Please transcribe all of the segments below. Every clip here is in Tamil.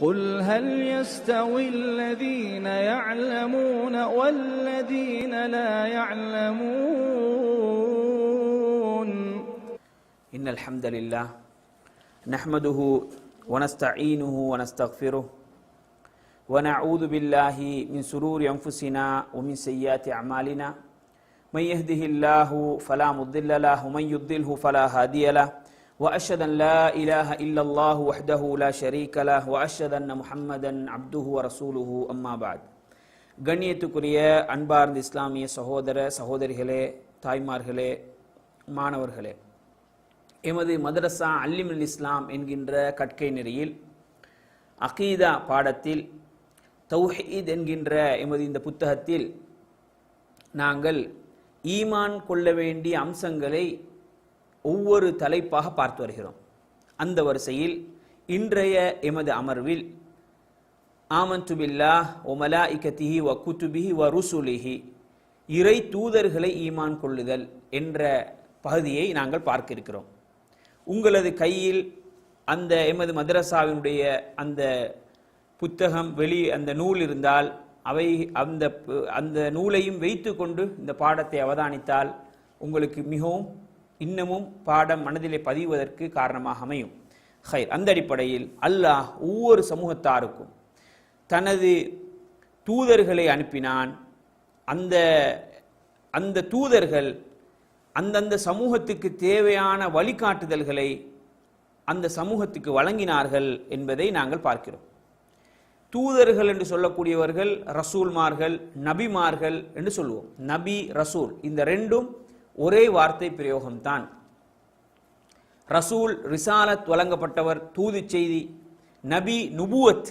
قل هل يستوي الذين يعلمون والذين لا يعلمون؟ إن الحمد لله نحمده ونستعينه ونستغفره ونعوذ بالله من سرور أنفسنا ومن سيئات أعمالنا. من يهده الله فلا مضل له ومن يضلله فلا هادي له. وأشهد أن لا إله إلا الله وحده لا شريك له وأشهد أن محمدا عبده ورسوله أما بعد. கண்ணியத்துக்குரிய அன்பார்ந்த இஸ்லாமிய சகோதர சகோதரிகளே தாய்மார்களே மாணவர்களே எமது மதரசா அல்லிமுல் இஸ்லாம் என்கின்ற கற்கை நெறியில் அகீதா பாடத்தில் தௌஹீத் என்கின்ற எமது இந்த புத்தகத்தில் நாங்கள் ஈமான் கொள்ள வேண்டிய அம்சங்களை ஒவ்வொரு தலைப்பாக பார்த்து வருகிறோம். அந்த வரிசையில் இன்றைய எமது அமர்வில் ஆமன்து பில்லா ஒமலா இக்கத்திஹி வ குத்துபிஹி வ ருசுலிஹி இறை தூதர்களை ஈமான் கொள்ளுதல் என்ற பகுதியை நாங்கள் பார்க்க இருக்கிறோம் உங்களது கையில் அந்த எமது மதரசாவினுடைய அந்த புத்தகம் வெளி அந்த நூல் இருந்தால் அவை அந்த அந்த நூலையும் வைத்து கொண்டு இந்த பாடத்தை அவதானித்தால் உங்களுக்கு மிகவும் இன்னமும் பாடம் மனதிலே பதிவதற்கு காரணமாக அமையும். ஹைர். அந்த அடிப்படையில் அல்லாஹ் ஒவ்வொரு சமூகத்தாருக்கும் தனது தூதர்களை அனுப்பினான். அந்த அந்த தூதர்கள் அந்தந்த சமூகத்துக்கு தேவையான வழிகாட்டுதல்களை அந்த சமூகத்துக்கு வழங்கினார்கள் என்பதை நாங்கள் பார்க்கிறோம். தூதர்கள் என்று சொல்லக்கூடியவர்கள் ரசூல்மார்கள் நபிமார்கள் என்று சொல்லுவோம் நபி ரசூல் இந்த ரெண்டும் ஒரே வார்த்தை பிரயோகம்தான். ரசூல் ரிசாலத் வழங்கப்பட்டவர் தூது செய்தி நபி நுபுவத்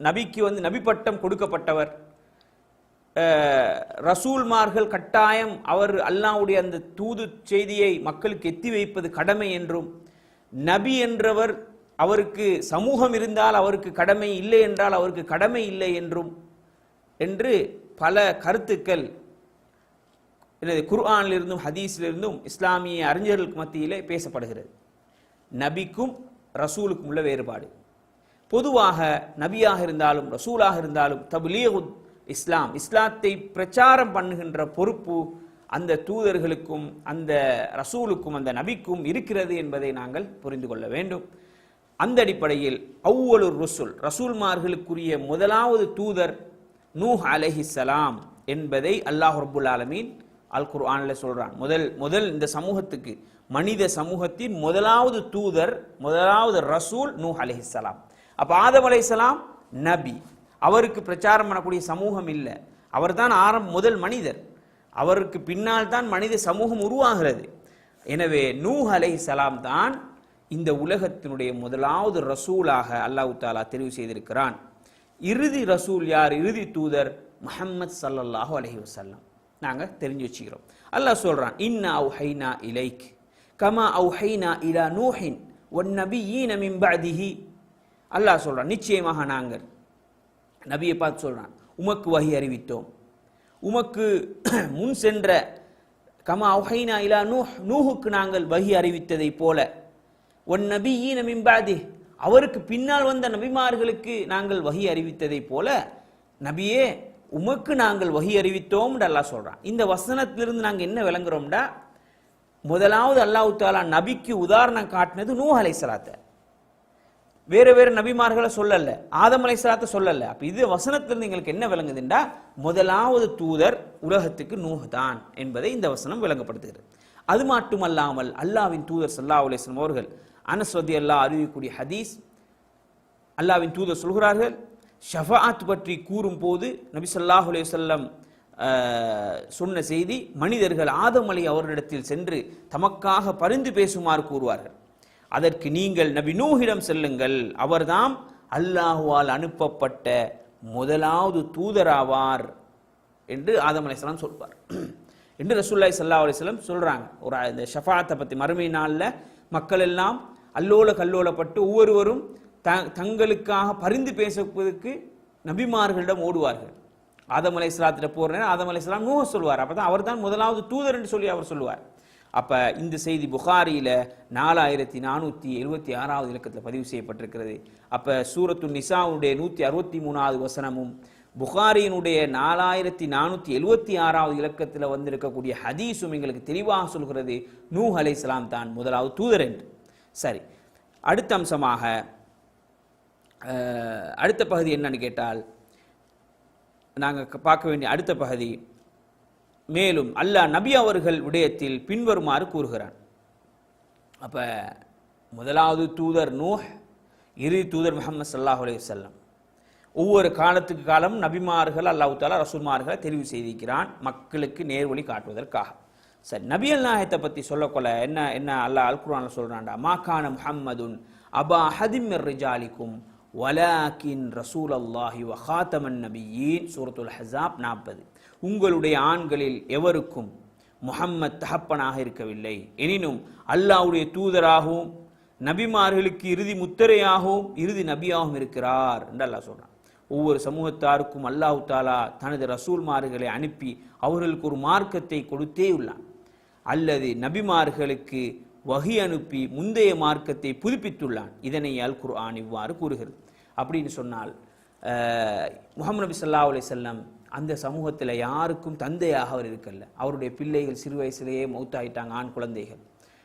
நபிக்கு வந்து நபி பட்டம் கொடுக்கப்பட்டவர் ரசூல்மார்கள் கட்டாயம் அவர் அல்லாவுடைய அந்த தூது செய்தியை மக்களுக்கு எத்தி வைப்பது கடமை என்றும் நபி என்றவர் அவருக்கு சமூகம் இருந்தால் அவருக்கு கடமை இல்லை என்றால் அவருக்கு கடமை இல்லை என்றும் என்று பல கருத்துக்கள் எனது குர்ஆனிலிருந்தும் ஹதீஸிலிருந்தும் இஸ்லாமிய அறிஞர்களுக்கு மத்தியிலே பேசப்படுகிறது. நபிக்கும் ரசூலுக்கும் உள்ள வேறுபாடு. பொதுவாக நபியாக இருந்தாலும் ரசூலாக இருந்தாலும் தபுலியகுத் இஸ்லாம் இஸ்லாத்தை பிரச்சாரம் பண்ணுகின்ற பொறுப்பு அந்த தூதர்களுக்கும் அந்த ரசூலுக்கும் அந்த நபிக்கும் இருக்கிறது என்பதை நாங்கள் புரிந்து கொள்ள வேண்டும். அந்த அடிப்படையில் அவ்வொரு ருசுல் ரசூல்மார்களுக்குரிய முதலாவது தூதர் நூஹ் அலஹிசலாம் என்பதை அல்லாஹ் ரபுல் ஆலமீன் அல் குர்ஆனில் சொல்கிறான் முதல் முதல் இந்த சமூகத்துக்கு மனித சமூகத்தின் முதலாவது தூதர் முதலாவது ரசூல் நூ அலைஹிஸ்ஸலாம் அப்போ ஆதம் அலைஹிஸ்ஸலாம் நபி. அவருக்கு பிரச்சாரம் பண்ணக்கூடிய சமூகம் இல்லை. அவர்தான் ஆரம் முதல் மனிதர். அவருக்கு பின்னால் தான் மனித சமூகம் உருவாகிறது. எனவே நூஹ் சலாம் தான் இந்த உலகத்தினுடைய முதலாவது ரசூலாக அல்லாஹ் தாலா தெரிவு செய்திருக்கிறான். இறுதி ரசூல் யார்? இறுதி தூதர் முஹம்மத் சல்லல்லாஹு அலஹி வசல்லாம் நாங்கள் தெரிஞ்சு வச்சுக்கிறோம். அல்லாஹ் சொல்றான் இன்னா அவுஹைனா இலைக் கமா அவுஹைனா இலா நூஹின் ஒன் நபி ஈ நமிம்பதிஹி அல்லாஹ் சொல்கிறான் நிச்சயமாக நாங்கள். நபியை பார்த்து சொல்கிறான் உமக்கு வகி அறிவித்தோம். உமக்கு முன் சென்ற கமா அவுஹைனா இலா நூஹ் நூஹுக்கு நாங்கள் வகி அறிவித்ததைப் போல ஒன் நபி ஈ நமிம்பாதி அவருக்கு பின்னால் வந்த நபிமார்களுக்கு நாங்கள் வகி அறிவித்ததைப் போல நபியே உமக்கு நாங்கள் வகி அறிவித்தோம் அல்லாஹ் சொல்கிறான் இந்த வசனத்திலிருந்து நாங்கள் என்ன விளங்குறோம்டா? முதலாவது அல்லாஹ் தாலா நபிக்கு உதாரணம் காட்டினது நூஹ் அலைஹிஸ்ஸலாத்தை வேறு வேறு நபிமார்களை சொல்லலை ஆதம் அலைஹிஸ்ஸலாத்தை சொல்லலை. அப்போ இது வசனத்திலிருந்து எங்களுக்கு என்ன விளங்குதுண்டா? முதலாவது தூதர் உலகத்துக்கு நூஹ் தான் என்பதை இந்த வசனம் விளங்கப்படுத்துகிறது. அது மட்டுமல்லாமல் அல்லாஹ்வின் தூதர் சல்லா அலைஹி அவர்கள் அனஸ்வதி அல்லா அறிவிக்கூடிய ஹதீஸ் அல்லாவின் தூதர் சொல்கிறார்கள் ஷஃபாத் பற்றி கூறும்போது நபி ஸல்லல்லாஹு சொன்ன செய்தி மனிதர்கள் ஆதமலை அவரிடத்தில் சென்று தமக்காக பரிந்து பேசுமாறு கூறுவார்கள். அதற்கு நீங்கள் நபி நூஹிடம் செல்லுங்கள் அவர்தாம் அல்லாஹுவால் அனுப்பப்பட்ட முதலாவது தூதராவார் என்று ஆதம் அலைஹிஸ்ஸலாம் சொல்வார். என்று ரசூல்லாய் சல்லா அலைஹி வஸல்லம் ஒரு இந்த ஷஃபாத்தை பற்றி மறுமை நாளில் மக்கள் எல்லாம் அல்லோல கல்லோலப்பட்டு ஒவ்வொருவரும் த தங்களுக்காக பரிந்து பேசுவதற்கு நபிமார்களிடம் ஓடுவார்கள். ஆதம் அலைஹிஸ்ஸலாத்திட்ட போகிறேன் ஆதம் அலைஹிஸ்ஸலாம் நூஹ் சொல்வார் அப்பதான் அவர் தான் முதலாவது தூதர் என்று சொல்லி அவர் சொல்லுவார். அப்போ இந்த செய்தி புகாரியில் நாலாயிரத்தி நானூற்றி எழுபத்தி ஆறாவது இலக்கத்தில் பதிவு செய்யப்பட்டிருக்கிறது. அப்போ சூரத்து நிசாவுடைய நூற்றி அறுபத்தி மூணாவது வசனமும் புகாரியினுடைய நாலாயிரத்தி நானூற்றி எழுபத்தி ஆறாவது இலக்கத்தில் வந்திருக்கக்கூடிய ஹதீஸும் எங்களுக்கு தெளிவாக சொல்கிறது நூஹலை இஸ்லாம் தான் முதலாவது தூதர் என்று. சரி அடுத்த அம்சமாக அடுத்த பகுதி என்னன்னு கேட்டால் நாங்கள் பார்க்க வேண்டிய அடுத்த பகுதி மேலும் அல்லாஹ் நபி அவர்கள் விடயத்தில் பின்வருமாறு கூறுகிறான். அப்போ முதலாவது தூதர் நூஹ் இறுதி தூதர் முகமது சல்லாஹ் அலையுசல்லம் ஒவ்வொரு காலத்துக்கு காலம் நபிமார்கள் அல்லாஹ் தாலா ரசூல்மார்களை தெரிவு செய்திருக்கிறான் மக்களுக்கு நேர்வழி காட்டுவதற்காக. சரி நபியல் நாயத்தை பற்றி சொல்லக்கொள்ள என்ன என்ன அல்லாஹ் அல் சொல்கிறான்டா சொல்றான்டா? மாகான முஹம்மதுன் அபா ஹதிம் ரிஜாலிக்கும் வலாக்கின் ரசூல் அல்லாஹி வஹாத்தமன் நபியின் சூரத்துல் ஹசாப் நாற்பது. உங்களுடைய ஆண்களில் எவருக்கும் முஹம்மத் தகப்பனாக இருக்கவில்லை. எனினும் அல்லாஹ்வுடைய தூதராகவும் நபிமார்களுக்கு இறுதி முத்திரையாகவும் இறுதி நபியாகவும் இருக்கிறார் என்று அல்லாஹ் சொல்கிறான் ஒவ்வொரு சமூகத்தாருக்கும் அல்லாஹ் தாலா தனது ரசூல்மார்களை அனுப்பி அவர்களுக்கு ஒரு மார்க்கத்தை கொடுத்தே உள்ளான். அல்லது நபிமார்களுக்கு வகி அனுப்பி முந்தைய மார்க்கத்தை புதுப்பித்துள்ளான். இதனை அல் குர்ஆன் இவ்வாறு கூறுகிறது. அப்படின்னு சொன்னால் முகமது நபி ஸல்லல்லாஹு அலி செல்லம் அந்த சமூகத்தில் யாருக்கும் தந்தையாக அவர் இருக்கல்ல. அவருடைய பிள்ளைகள் சிறு வயசுலேயே மௌத்தாயிட்டாங்க ஆண் குழந்தைகள்.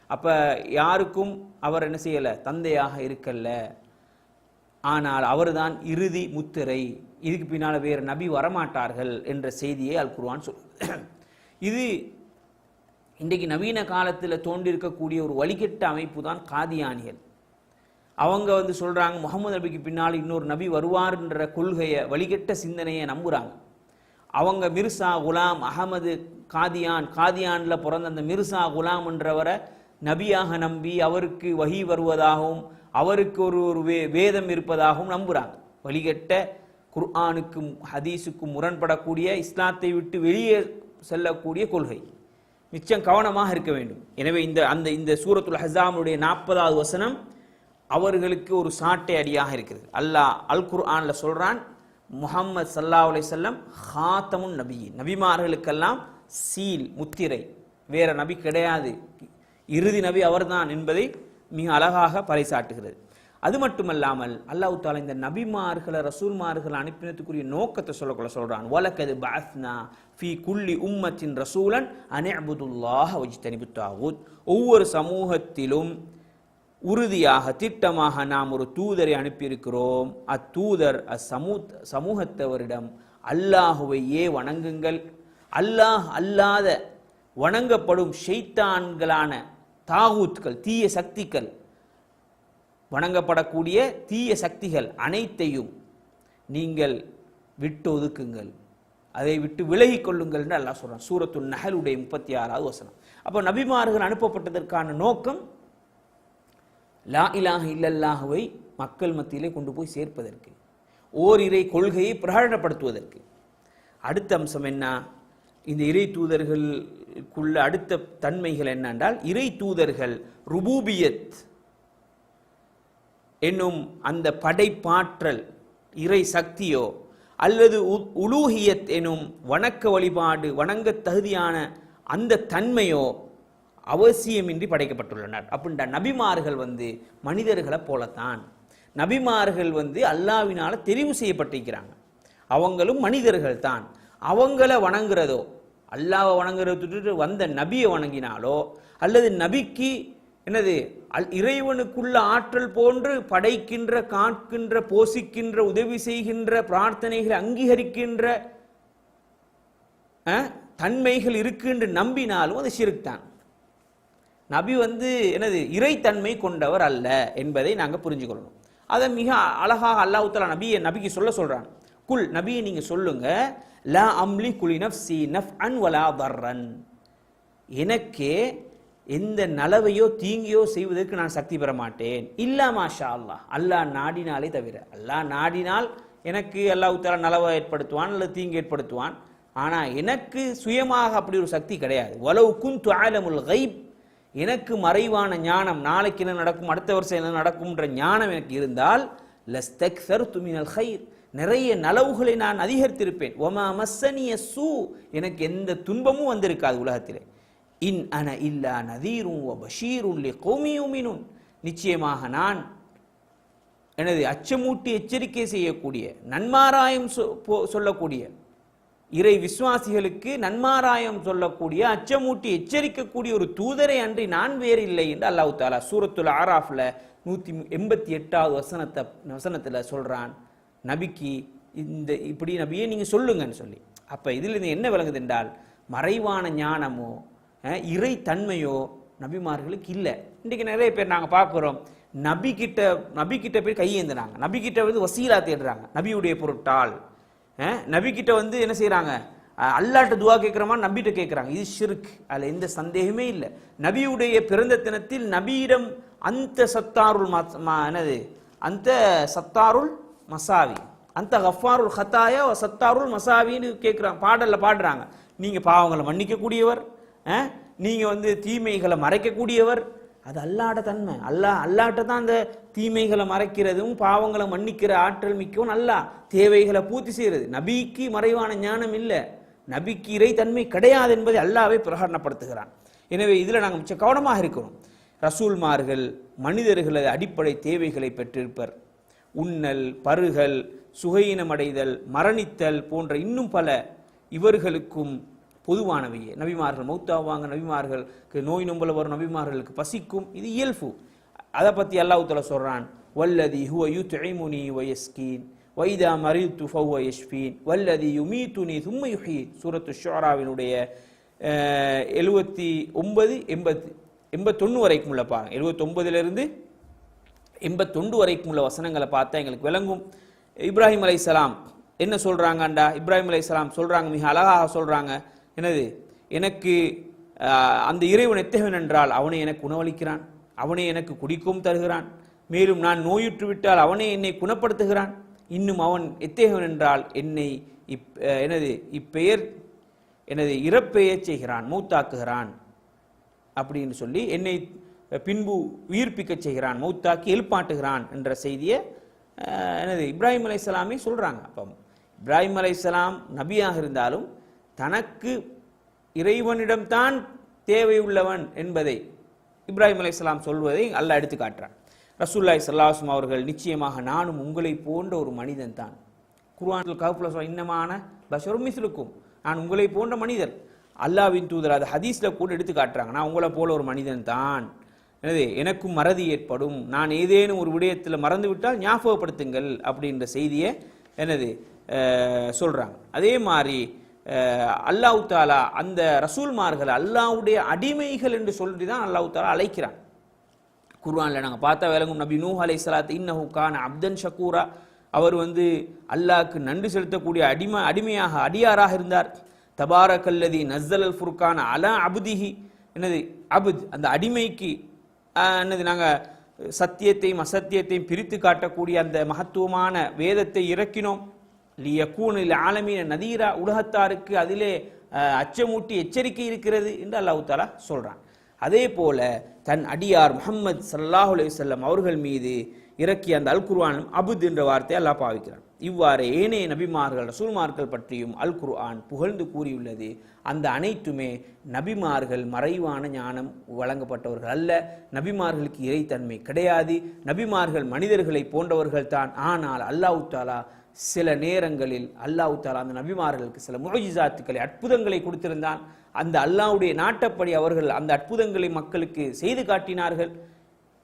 அப்போ யாருக்கும் அவர் என்ன செய்யலை? தந்தையாக இருக்கல்ல. ஆனால் அவர்தான் இறுதி முத்திரை இதுக்கு பின்னால் வேறு நபி வரமாட்டார்கள் என்ற செய்தியை அல் குருவான் சொல் இது இன்றைக்கு நவீன காலத்தில் தோன்றிருக்கக்கூடிய ஒரு வழிகட்ட அமைப்பு தான் காதியானிகள். அவங்க வந்து சொல்கிறாங்க முகமது நபிக்கு பின்னால் இன்னொரு நபி வருவார்ன்ற கொள்கையை வழிகட்ட சிந்தனையை நம்புகிறாங்க அவங்க மிர்சா குலாம் அகமது காதியான் காதியானில் பிறந்த அந்த மிர்சா குலாம் என்றவரை நபியாக நம்பி அவருக்கு வகி வருவதாகவும் அவருக்கு ஒரு ஒரு வே வேதம் இருப்பதாகவும் நம்புகிறாங்க வழிகட்ட குர்ஆனுக்கும் ஹதீஸுக்கும் முரண்படக்கூடிய இஸ்லாத்தை விட்டு வெளியே செல்லக்கூடிய கொள்கை. நிச்சயம் கவனமாக இருக்க வேண்டும். எனவே இந்த அந்த இந்த சூரத்துல் ஹசாமுடைய நாற்பதாவது வசனம் அவர்களுக்கு ஒரு சாட்டை அடியாக இருக்கிறது. அல்லாஹ் அல் குர்ஆனில் சொல்கிறான் முஹம்மது சல்லா அலைஹி வஸல்லம் ஹாத்தமுன் நபி நபிமார்களுக்கெல்லாம் சீல் முத்திரை வேற நபி கிடையாது. இறுதி நபி அவர்தான் என்பதை மிக அழகாக பறைசாட்டுகிறது. அது மட்டுமல்லாமல் அல்லாஹ் தாலா இந்த நபிமார்களை ரசூல்மார்களை அனுப்பினதுக்குரிய நோக்கத்தை சொல்லக்குள்ள சொல்கிறான் வலக்கது பாஸ்னா ஃபி குள்ளி உம்மத்தின் ரசூலன் அனிஅபுதுல்லாஹ வஜ்தனிபு தாவூத் ஒவ்வொரு சமூகத்திலும் உறுதியாக திட்டமாக நாம் ஒரு தூதரை அனுப்பியிருக்கிறோம். அத்தூதர் அச்சமூ சமூகத்தவரிடம் அல்லாஹுவையே வணங்குங்கள். அல்லாஹ் அல்லாத வணங்கப்படும் ஷெய்தான்களான தாகூத்கள் தீய சக்திகள் வணங்கப்படக்கூடிய தீய சக்திகள் அனைத்தையும் நீங்கள் விட்டு ஒதுக்குங்கள். அதை விட்டு விலகி கொள்ளுங்கள் என்று அல்லாஹ் சொல்றான். சூரத்துல் நஹலுடைய முப்பத்தி ஆறாவது வசனம். அப்போ நபிமார்கள் அனுப்பப்பட்டதற்கான நோக்கம் லா இலாஹ இல்லல்லாஹுவை மக்கள் மத்தியிலே கொண்டு போய் சேர்ப்பதற்கு ஓர் இறை கொள்கையை பிரகடனப்படுத்துவதற்கு. அடுத்த அம்சம் என்ன? இந்த இறை தூதர்களுக்குள்ள அடுத்த தன்மைகள் என்னென்றால் இறை தூதர்கள் ருபூபியத் என்னும் அந்த படைப்பாற்றல் இறை சக்தியோ அல்லது உ- எனும் வணக்க வழிபாடு வணங்க தகுதியான அந்த தன்மையோ அவசியமின்றி படைக்கப்பட்டுள்ளனர். அப்படின்ற நபிமார்கள் வந்து மனிதர்களை போலத்தான். நபிமார்கள் வந்து அல்லாவினால் தெரிவு செய்யப்பட்டிருக்கிறாங்க. அவங்களும் மனிதர்கள் தான். அவங்கள வணங்குறதோ அல்லாவை வணங்குறத வந்த நபியை வணங்கினாலோ அல்லது நபிக்கு என்னது? அல் இறைவனுக்குள்ள ஆற்றல் போன்று படைக்கின்ற காட்கின்ற போசிக்கின்ற உதவி செய்கின்ற பிரார்த்தனைகளை அங்கீகரிக்கின்ற அஹ், தன்மைகள் இருக்குன்னு நம்பினாலும் அது ஷிர்க் தான் நபி வந்து என்னது? இறைத்தன்மை கொண்டவர் அல்ல என்பதை நாங்கள் புரிஞ்சுக்கொள்ளணும். அதை மிக அழகாக அல்லாஹ் நபியை நபிக்கு சொல்ல சொல்றான். குல் நபியை நீங்க சொல்லுங்க. லா அம்லி குலி நஃப் சி நஃப் அன் வலா தர்ரன். எனக்கே எந்த நலவையோ தீங்கியோ செய்வதற்கு நான் சக்தி பெற மாட்டேன். இல்லா மாஷா அல்லாஹ் அல்லாஹ் நாடினாலே தவிர. அல்லாஹ் நாடினால் எனக்கு அல்லாஹ் தாலா நலவை ஏற்படுத்துவான் அல்லது தீங்கு ஏற்படுத்துவான். ஆனால் எனக்கு சுயமாக அப்படி ஒரு சக்தி கிடையாது. வலவு குந்து ஆலமுல் கைப் எனக்கு மறைவான ஞானம் நாளைக்கு என்ன நடக்கும் அடுத்த வருஷம் என்ன நடக்கும்ன்ற ஞானம் எனக்கு இருந்தால் லஸ்தக் சர் துமினல் ஹைர் நிறைய நலவுகளை நான் அதிகரித்திருப்பேன். ஒமா மஸ்ஸனிய சூ. எனக்கு எந்த துன்பமும் வந்திருக்காது உலகத்திலே. இன் அன இல்லா நதீரும் வ பஷீரும் நிச்சயமாக நான் எனது அச்சமூட்டி எச்சரிக்கை செய்யக்கூடிய நன்மாராயம் சொ- போ- சொல்லக்கூடிய இறை விசுவாசிகளுக்கு நன்மாராயம் சொல்லக்கூடிய அச்சமூட்டி எச்சரிக்கக்கூடிய ஒரு தூதரை அன்றி நான் வேறு இல்லை என்று அல்லாஹு தாலா சூரத்துல் ஆராஃப்ல நூற்றி எண்பத்தி எட்டாவது வசனத்தை வசனத்தில் சொல்கிறான் நபிக்கு இந்த இப்படி நபியே நீங்கள் சொல்லுங்கன்னு சொல்லி. அப்போ இதிலிருந்து என்ன விளங்குது என்றால் மறைவான ஞானமோ இறை தன்மையோ நபிமார்களுக்கு இல்லை. இன்றைக்கு நிறைய பேர் நாங்கள் பார்க்குறோம் நபிக்கிட்ட நபிக்கிட்ட போய் கையேந்தினாங்க நபிக்கிட்ட வந்து வசீலா தேடுறாங்க. நபியுடைய பொருட்டால். நபிக்கிட்ட வந்து என்ன செய்கிறாங்க அல்லாட்ட துவா கேட்குறமா நபிகிட்ட கேட்குறாங்க இது ஷிர்க். அதில் எந்த சந்தேகமே இல்லை. நபியுடைய பிறந்த தினத்தில் நபியிடம் அந்த சத்தாருல் மஸ்- என்னது? அந்த சத்தாருல் மசாவி. அந்த கஃபாருல் ஹத்தாயா சத்தாருள் சத்தாருல் மசாவின்னு கேட்குறாங்க பாடலில் பாடுறாங்க. நீங்கள் பாவங்களை மன்னிக்கக்கூடியவர் நீங்கள் வந்து தீமைகளை மறைக்கக்கூடியவர். அது அல்லாட தன்மை. அல்லாஹ் அல்லாட்ட தான் அந்த தீமைகளை மறைக்கிறதும் பாவங்களை மன்னிக்கிற ஆற்றல் மிக்கவும் அல்லா தேவைகளை பூர்த்தி செய்கிறது நபிக்கு மறைவான ஞானம் இல்லை. நபிக்கு இறை தன்மை கிடையாது என்பதை அல்லாவே பிரகடனப்படுத்துகிறான். எனவே இதில் நாங்கள் மிச்ச கவனமாக இருக்கிறோம் ரசூல்மார்கள் மனிதர்களது அடிப்படை தேவைகளை பெற்றிருப்பர். உண்ணல் பருகல் சுகையினமடைதல் மரணித்தல் போன்ற இன்னும் பல இவர்களுக்கும் பொதுவானவையே நபிமார்கள் மௌத்தாவாங்க நபிமார்களுக்கு நோய் நொம்பல வரும் நபிமார்களுக்கு பசிக்கும். இது இயல்பு. அதை பற்றி அல்லாஹுத்தல சொல்கிறான் வல்லதி ஹுவ யுத்இமுனி வ யஸ்கீன் வைதா மரித்து ஃபஹுவ யஷ்பீன் வல்லதி யுமி சும்ம யுஹீன் சூரத்து ஷோராவினுடைய எழுபத்தி ஒன்பது எண்பத்தி எண்பத்தொன்று வரைக்கும் உள்ள பாருங்க. எழுபத்தொன்பதுலேருந்து எண்பத்தொண்டு வரைக்கும் உள்ள வசனங்களை பார்த்தா எங்களுக்கு விளங்கும். இப்ராஹிம் அலை என்ன சொல்கிறாங்கண்டா இப்ராஹிம் அலை சொல்கிறாங்க மிக அழகாக சொல்கிறாங்க எனது எனக்கு அந்த இறைவன் எத்தகவன் என்றால் அவனை எனக்கு உணவளிக்கிறான் அவனே எனக்கு குடிக்கவும் தருகிறான். மேலும் நான் நோயுற்று விட்டால் அவனே என்னை குணப்படுத்துகிறான். இன்னும் அவன் எத்தகையவன் என்றால் என்னை இப் எனது இப்பெயர் எனது இறப்பெயர் செய்கிறான் மூத்தாக்குகிறான். அப்படின்னு சொல்லி என்னை பின்பு உயிர்ப்பிக்கச் செய்கிறான் மௌத்தாக்கி எழுப்பாட்டுகிறான் என்ற செய்தியை எனது இப்ராஹிம் இப்ராஹிம் அலைஹிஸ்ஸலாமே சொல்கிறாங்க அப்போ இப்ராஹிம் அலைஹிஸ்ஸலாம் நபியாக இருந்தாலும் தனக்கு இறைவனிடம்தான் தேவையுள்ளவன் என்பதை இப்ராஹிம் அலைஹிஸ்ஸலாம் சொல்வதை அல்லாஹ் எடுத்து காட்டுறான். ரசூல்லாய் சல்லாஹும் அவர்கள் நிச்சயமாக நானும் உங்களை போன்ற ஒரு மனிதன் தான். குர்ஆனில் கவுப்பில் சொல்ல இன்னமான பஷரும் மிஸ்லுக்கும். நான் உங்களை போன்ற மனிதர். அல்லாஹ்வின் தூதர் அது ஹதீஸில் கூட எடுத்து காட்டுறாங்க. நான் உங்களை போல ஒரு மனிதன் தான். என்னது எனக்கும் மறதி ஏற்படும். நான் ஏதேனும் ஒரு விடயத்தில் மறந்து விட்டால் ஞாபகப்படுத்துங்கள் அப்படின்ற செய்தியை எனது சொல்கிறாங்க அதே மாதிரி அல்லாஹ் தாலா அந்த ரசூல்மார்கள் அல்லாவுடைய அடிமைகள் என்று சொல்லி தான் அல்லாஹ் தாலா அழைக்கிறான். குர்வானில் நாங்கள் பார்த்தா விளங்கும் நபி நூஹ் சலாத் இன்னஹு கான் அப்தன் ஷக்கூரா அவர் வந்து அல்லாஹ்க்கு நன்றி செலுத்தக்கூடிய அடிமை அடிமையாக அடியாராக இருந்தார். தபாரக்கல்லதி நஸ்ஸல் அல் ஃபுர்கான அலா அபுதிஹி. என்னது? அபுத் அந்த அடிமைக்கு என்னது நாங்கள் சத்தியத்தையும் அசத்தியத்தையும் பிரித்து காட்டக்கூடிய அந்த மகத்துவமான வேதத்தை இறக்கினோம். லியக்கூனில் ஆலமீன நதீரா உலகத்தாருக்கு அதிலே அச்சமூட்டி எச்சரிக்கை இருக்கிறது என்று அல்லாஹு தாலா சொல்கிறான் அதே போல தன் அடியார் முகமது சல்லாஹ் அலுவலம் அவர்கள் மீது இறக்கிய அந்த அல் குர்ஆனும் அபுத் என்ற வார்த்தையை அல்லாஹ் பாவிக்கிறான். இவ்வாறு ஏனைய நபிமார்கள் ரசூல்மார்கள் பற்றியும் அல் குர்ஆன் புகழ்ந்து கூறியுள்ளது. அந்த அனைத்துமே நபிமார்கள் மறைவான ஞானம் வழங்கப்பட்டவர்கள் அல்ல. நபிமார்களுக்கு இறைத்தன்மை கிடையாது. நபிமார்கள் மனிதர்களை போன்றவர்கள் தான் ஆனால் அல்லாஹ் தாலா சில நேரங்களில் அல்லாஹ் தாலா அந்த நபிமார்களுக்கு சில முழஜிசாத்துக்களை அற்புதங்களை கொடுத்திருந்தான். அந்த அல்லாவுடைய நாட்டப்படி அவர்கள் அந்த அற்புதங்களை மக்களுக்கு செய்து காட்டினார்கள்.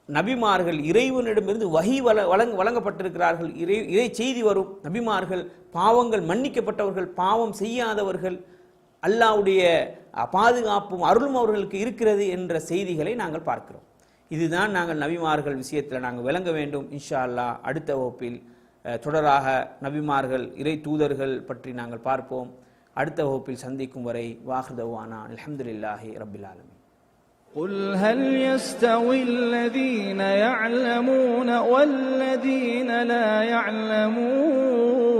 நபிமார்கள் இறைவனிடமிருந்து வகி வள வழங்க வழங்கப்பட்டிருக்கிறார்கள். இறை இறை செய்தி வரும். நபிமார்கள் பாவங்கள் மன்னிக்கப்பட்டவர்கள் பாவம் செய்யாதவர்கள் அல்லாஹ்வுடைய பாதுகாப்பும் அருளும் அவர்களுக்கு இருக்கிறது என்ற செய்திகளை நாங்கள் பார்க்கிறோம். இதுதான் நாங்கள் நபிமார்கள் விஷயத்தில் நாங்கள் விளங்க வேண்டும். இன்ஷா அல்லாஹ் அடுத்த வகுப்பில் தொடராக நபிமார்கள் இறை தூதர்கள் பற்றி நாங்கள் பார்ப்போம் அடுத்த வகுப்பில் சந்திக்கும் வரை வாஹ்தவானா அல்ஹம்துலில்லாஹி ரபில் ஆலமீன் قل هل يستوي الذين يعلمون والذين لا يعلمون